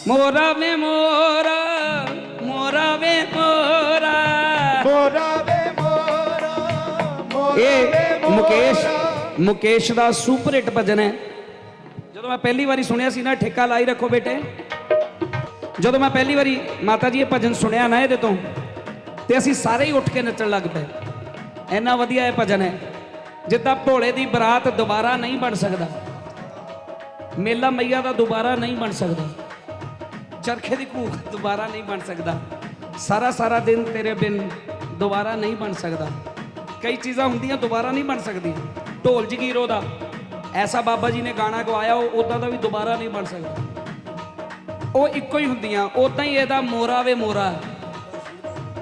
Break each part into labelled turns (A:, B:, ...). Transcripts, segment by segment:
A: ਮੋਰਾ ਵੇ ਮੋਰਾ ਮੋਰਾ ਵੇ ਮੋਰਾ।
B: ਮੋਰਾ ਵੇ ਮੋਰਾ
A: ਇਹ ਮੁਕੇਸ਼। ਮੁਕੇਸ਼ ਦਾ ਸੁਪਰ ਹਿੱਟ ਭਜਨ ਹੈ। ਜਦੋਂ ਮੈਂ ਪਹਿਲੀ ਵਾਰੀ ਸੁਣਿਆ ਸੀ ਨਾ ਠੇਕਾ ਲਾਈ ਰੱਖੋ ਬੇਟੇ। ਜਦੋਂ ਮੈਂ ਪਹਿਲੀ ਵਾਰੀ ਮਾਤਾ ਜੀ ਇਹ ਭਜਨ ਸੁਣਿਆ ਨਾ ਇਹਦੇ ਤੋਂ ਤੇ ਅਸੀਂ ਸਾਰੇ ਹੀ ਉੱਠ ਕੇ ਨੱਚਣ ਲੱਗ ਪਏ। ਇੰਨਾ ਵਧੀਆ ਇਹ ਭਜਨ ਹੈ ਜਿੱਦਾਂ ਭੋਲੇ ਦੀ ਬਰਾਤ ਦੁਬਾਰਾ ਨਹੀਂ ਬਣ ਸਕਦਾ। ਮੇਲਾ ਮਈਆ ਦਾ ਦੁਬਾਰਾ ਨਹੀਂ ਬਣ ਸਕਦਾ। ਚਰਖੇ ਦੀ ਭੂਖ ਦੁਬਾਰਾ ਨਹੀਂ ਬਣ ਸਕਦਾ। ਸਾਰਾ ਸਾਰਾ ਦਿਨ ਤੇਰੇ ਬਿਨ ਦੁਬਾਰਾ ਨਹੀਂ ਬਣ ਸਕਦਾ। ਕਈ ਚੀਜ਼ਾਂ ਹੁੰਦੀਆਂ ਦੁਬਾਰਾ ਨਹੀਂ ਬਣ ਸਕਦੀਆਂ। ਢੋਲ ਜਗੀਰੋ ਦਾ ਐਸਾ ਬਾਬਾ ਜੀ ਨੇ ਗਾਣਾ ਗਵਾਇਆ, ਉਹ ਉਦਾਂ ਦਾ ਵੀ ਦੁਬਾਰਾ ਨਹੀਂ ਬਣ ਸਕਦਾ। ਉਹ ਇੱਕੋ ਹੀ ਹੁੰਦੀਆਂ ਉਦਾਂ ਹੀ ਇਹਦਾ ਮੋਰਾ ਵੇ ਮੋਰਾ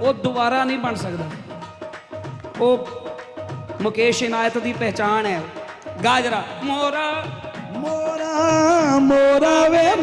A: ਉਹ ਦੁਬਾਰਾ ਨਹੀਂ ਬਣ ਸਕਦਾ। ਉਹ ਮੁਕੇਸ਼ ਇਨਾਇਤ ਦੀ ਪਹਿਚਾਣ ਹੈ। ਗਾਜਰਾ ਮੋਰਾ
B: ਮੋਰਾ ਮੋਰਾ ਵੇ